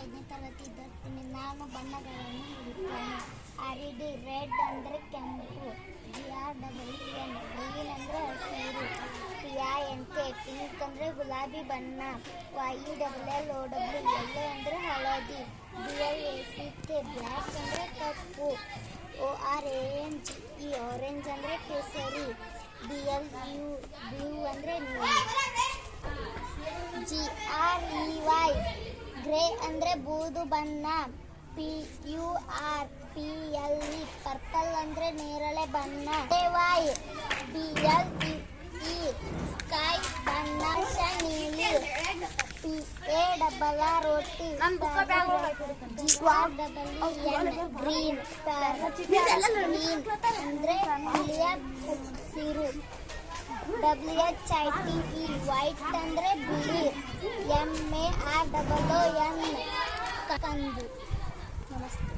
ಐದನೇ ತರಗತಿ ವಿದ್ಯಾರ್ಥಿನಿ ನಾನು ಬಣ್ಣಗಳನ್ನು ಹಿಡಿತೇನೆ ಆರ್ ಡಿ ರೆಡ್ ಅಂದರೆ ಕೆಂಪು, G R double N, green ಅಂದರೆ ಹಸಿರು, P I N K, pink ಅಂದರೆ ಗುಲಾಬಿ ಬಣ್ಣ, Y double L O W yellow ಅಂದರೆ ಹಳದಿ, B I A C K black ಅಂದರೆ ಕಪ್ಪು O R A N G E, orange ಅಂದರೆ ಕೇಸರಿ, ಬಿ ಎಲ್ ಯು ಬ್ಲೂ ಅಂದರೆ ನೀಲಿ. ಜಿ ಗ್ರೇ ಅಂದರೆ ಬೂದು ಬಣ್ಣ. P U R P L E purple ಅಂದರೆ ನೇರಳೆ ಬಣ್ಣ. Y B L E sky ಬಣ್ಣ. ನೀಲಿ. P A double R roti G R double N green green ಅಂದರೆ ಬಿಳಿಯ ಸಿರು. W H I T E white ಅಂದರೆ ಬಿಳಿ. M A R double N ಕಂದು ನಮಸ್ತೆ.